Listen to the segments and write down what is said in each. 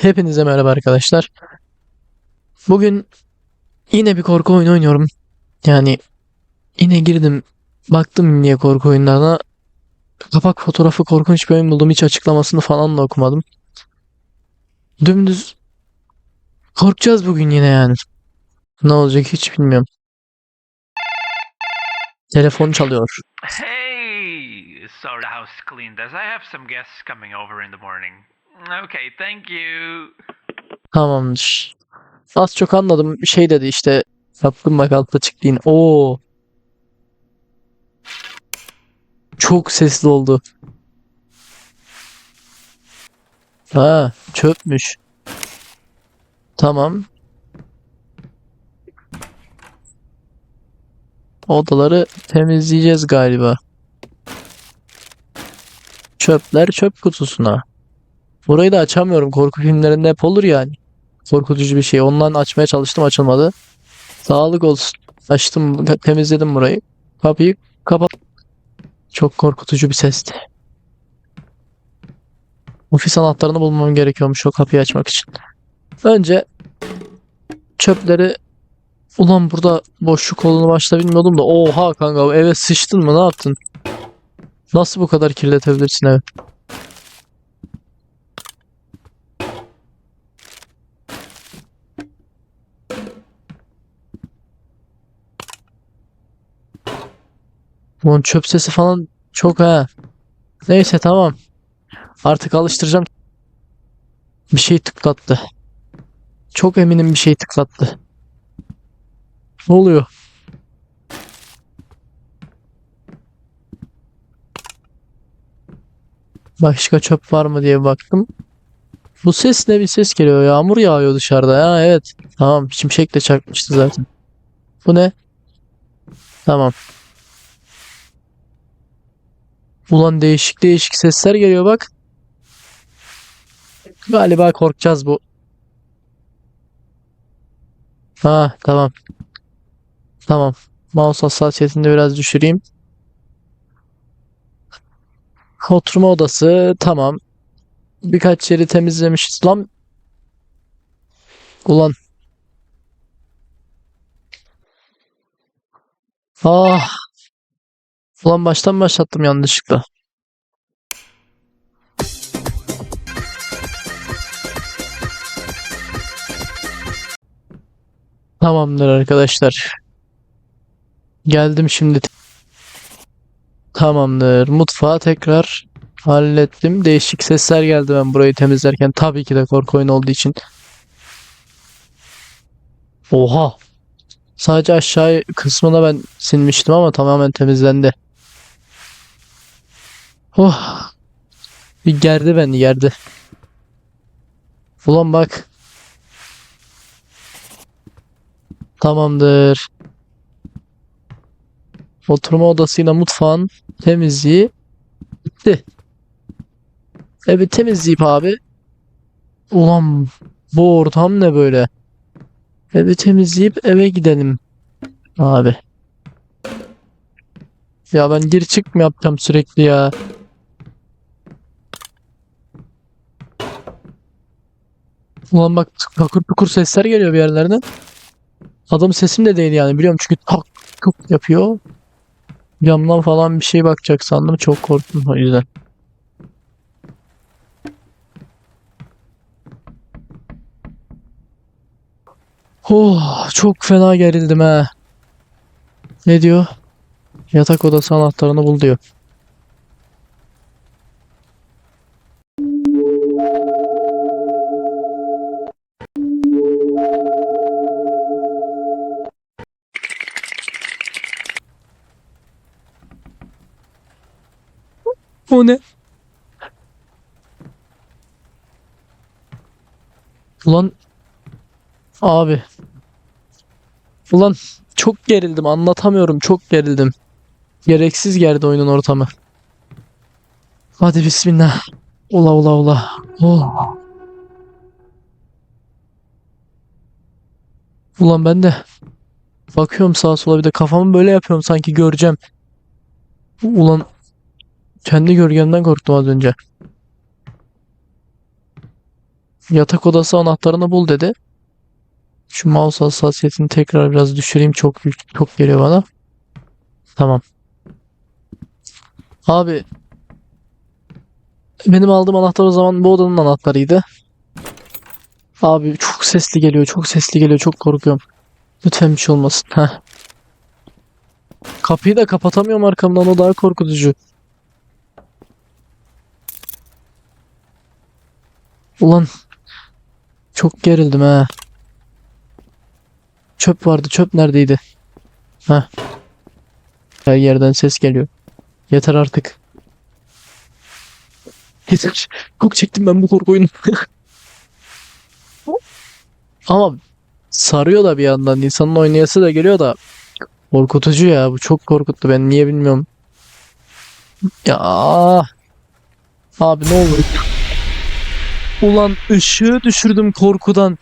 Hepinize merhaba arkadaşlar. Bugün yine bir korku oyunu oynuyorum. Yani yine girdim, baktım niye korku oyunlarına. Kapak fotoğrafı korkunç bir oyun buldum. Hiç açıklamasını falan da okumadım. Dümdüz korkacağız bugün yine yani. Ne olacak hiç bilmiyorum. Telefon çalıyor. Hey, so the house cleaned as I have some guests coming over in the morning. Okay, thank you. Tamamdır. Az çok anladım. Şey dedi işte. Kaplumbağa kalktı çıktı Oo. Çok sesli oldu. Ha, çöpmüş. Tamam. Odaları temizleyeceğiz galiba. Çöpler çöp kutusuna. Burayı da açamıyorum. Korku filmlerinde hep olur yani. Korkutucu bir şey. Ondan açmaya çalıştım açılmadı. Sağlık olsun. Açtım, temizledim burayı. Kapıyı kapat. Çok korkutucu bir sesti. Ofis anahtarını bulmam gerekiyormuş o kapıyı açmak için. Önce çöpleri Ulan burada boşluk olduğunu başta bilmiyordum da oha kanka eve sıçtın mı ne yaptın? Nasıl bu kadar kirletebilirsin evi? Bunun çöp sesi falan çok ha. Neyse tamam. Artık alıştıracağım. Bir şey tıklattı. Çok eminim bir şey tıklattı. Ne oluyor? Başka çöp var mı diye baktım. Bu ses ne bir ses geliyor. Yağmur yağıyor dışarıda ya. Evet. Tamam. Şimşek de çakmıştı zaten. Bu ne? Tamam. Ulan değişik değişik sesler geliyor bak. Galiba korkacağız bu. Ha tamam. Tamam. Mouse hassasiyetini biraz düşüreyim. Oturma odası tamam. Birkaç yeri temizlemişiz. Lan. Ulan. Ah. Ulan baştan başlattım yanlışlıkla. Tamamdır arkadaşlar. Geldim şimdi. Tamamdır. Mutfağı tekrar hallettim. Değişik sesler geldi ben burayı temizlerken. Tabii ki de korku oyunu olduğu için. Oha. Sadece aşağı kısmına ben silmiştim ama tamamen temizlendi. Oh. Bir gerdi beni gerdi. Ulan bak. Tamamdır. Oturma odasıyla mutfağın temizliği bitti. Evi temizleyip abi. Ulan bu ortam ne böyle? Evi temizleyip eve gidelim. Abi. Ya ben gir çık mı yapacağım sürekli ya? Ulan bak takur tukur sesler geliyor bir yerlerden. Adam sesim de değil yani biliyorum çünkü tak tuk yapıyor. Camdan falan bir şey bakacak sandım çok korktum o yüzden. Oh çok fena gerildim ha. Ne diyor? Yatak odası anahtarını bul diyor. O ne? Ulan abi. Ulan çok gerildim anlatamıyorum çok gerildim. Gereksiz gerdi oyunun ortamı. Hadi bismillah. Ula ula ula. Oh. Ulan ben de bakıyorum sağa sola bir de kafamı böyle yapıyorum sanki göreceğim. Ulan kendi gölgemden korktum az önce. Yatak odası anahtarını bul dedi. Şu mouse hassasiyetini tekrar biraz düşüreyim. Çok çok geliyor bana. Tamam. Abi benim aldığım anahtar o zaman bu odanın anahtarıydı. Abi çok sesli geliyor, çok sesli geliyor, çok korkuyorum. Lütfen bir şey olmasın. Heh. Kapıyı da kapatamıyorum arkamdan, o daha korkutucu. Ulan çok gerildim ha. Çöp vardı, çöp neredeydi? Heh. Her yerden ses geliyor. Yeter artık. Yeter. Çok çektim ben bu korku oyunu. Ama sarıyor da bir yandan. insanın oynayası da geliyor da korkutucu ya. Bu çok korkuttu ben niye bilmiyorum. Ya abi ne olur. Ulan ışığı düşürdüm korkudan.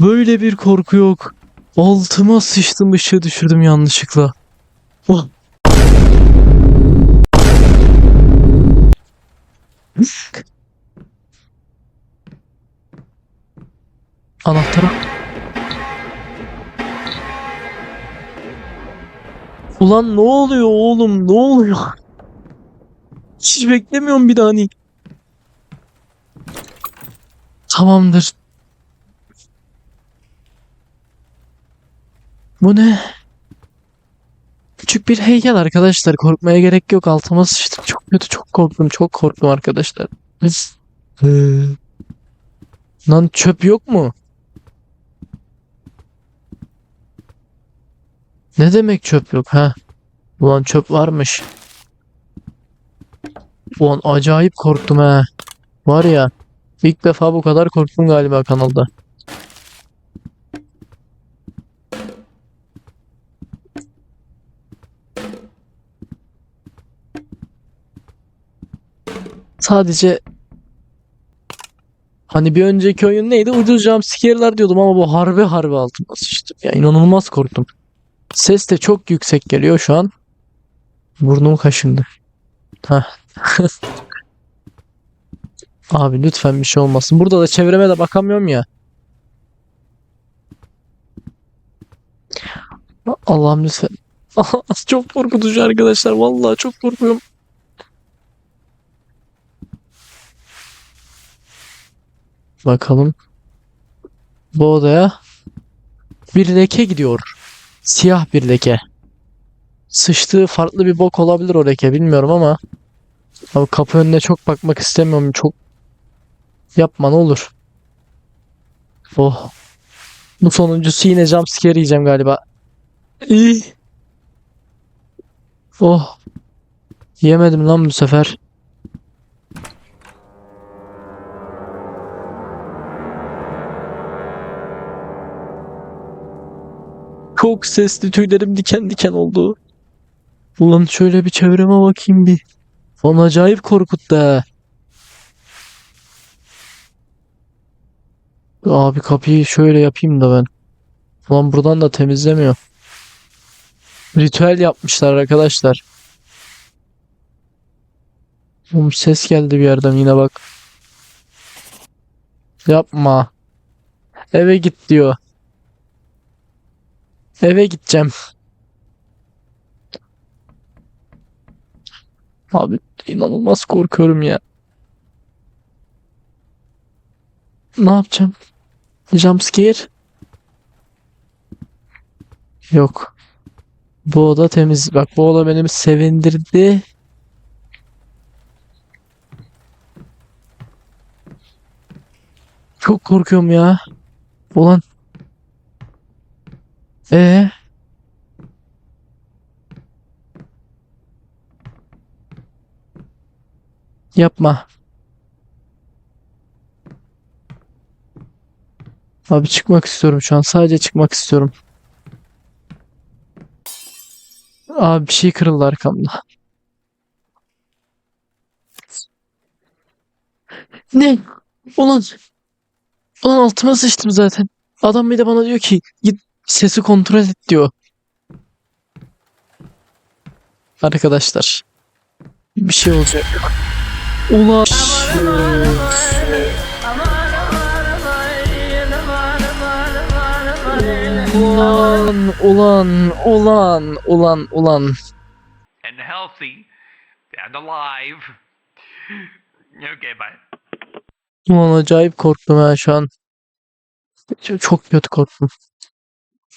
Böyle bir korku yok. Altıma sıçtım ışığı düşürdüm yanlışlıkla. Oh. Ulan ne oluyor oğlum? Ne oluyor? Hiç beklemiyorum bir daha hani. Tamamdır. Bu ne? Küçük bir heykel arkadaşlar. Korkmaya gerek yok. Altıma sıçtım. Çok kötü. Çok korktum. Çok korktum arkadaşlar. Biz... Ee, Lan çöp yok mu? Ne demek çöp yok ha? Ulan çöp varmış. Ulan acayip korktum ha. Var ya. İlk defa bu kadar korktum galiba kanalda. Sadece hani bir önceki oyun neydi? Ucuz jumpscare'lar diyordum ama bu harbi harbi altıma sıçtım. Ya inanılmaz korktum. Ses de çok yüksek geliyor şu an. Burnum kaşındı. Heh. Abi lütfen bir şey olmasın. Burada da çevreme de bakamıyorum ya. Allah'ım lütfen. Çok korkutucu arkadaşlar. Vallahi çok korkuyorum. Bakalım. Bu odaya bir leke gidiyor. Siyah bir leke. Sıçtığı farklı bir bok olabilir o leke bilmiyorum ama Abi kapı önüne çok bakmak istemiyorum. Çok yapma ne olur. Oh. Bu sonuncusu yine jumpscare yiyeceğim galiba. İyi. Oh. Yemedim lan bu sefer. Çok sesli tüylerim diken diken oldu. Ulan şöyle bir çevreme bakayım bir. Lan acayip korkuttu ha. Abi kapıyı şöyle yapayım da ben. Ulan buradan da temizlemiyor. Ritüel yapmışlar arkadaşlar. Oğlum ses geldi bir yerden yine bak. Yapma. Eve git diyor. Eve gideceğim. Abi inanılmaz korkuyorum ya. Ne yapacağım? Jumpscare? Yok. Bu oda temiz. Bak bu oda beni sevindirdi. Çok korkuyorum ya. Ulan. Ee? Yapma. Abi çıkmak istiyorum şu an. Sadece çıkmak istiyorum. Abi bir şey kırıldı arkamda. Ne? Ulan. Ulan altıma sıçtım zaten. Adam bir de bana diyor ki git sesi kontrol et diyor. Arkadaşlar. Bir şey olacak. Ulan. Ulan, ulan, ulan, ulan, ulan. and healthy and alive. Okay, bye. Ulan acayip korktum ha şu an. Çok, çok kötü korktum.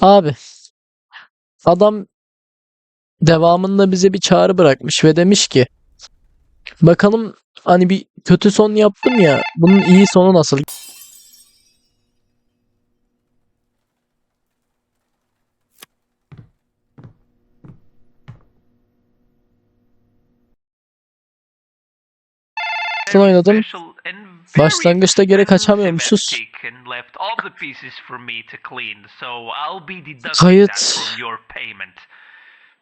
Abi. Adam devamında bize bir çağrı bırakmış ve demiş ki bakalım hani bir kötü son yaptım ya bunun iyi sonu nasıl? Son oynadım. Special and very Başlangıçta geri kaçamıyormuşuz. thematic and left all the pieces for me to clean, so I'll be deducting Kayıt. that from your payment.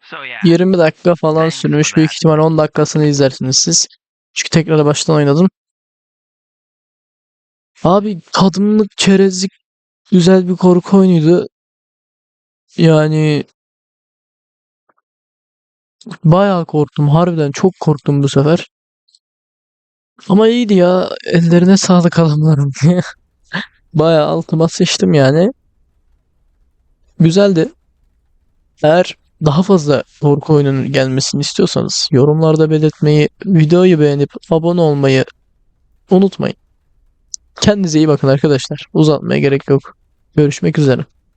So yeah. 20 dakika falan sürmüş. Büyük ihtimal 10 dakikasını izlersiniz siz. Çünkü tekrar baştan oynadım. Abi tadımlık çerezlik güzel bir korku oyunuydu. Yani bayağı korktum. Harbiden çok korktum bu sefer. Ama iyiydi ya. Ellerine sağlık adamların. Bayağı altıma sıçtım yani. Güzeldi. Eğer daha fazla korku oyunun gelmesini istiyorsanız yorumlarda belirtmeyi, videoyu beğenip abone olmayı unutmayın. Kendinize iyi bakın arkadaşlar. Uzatmaya gerek yok. Görüşmek üzere.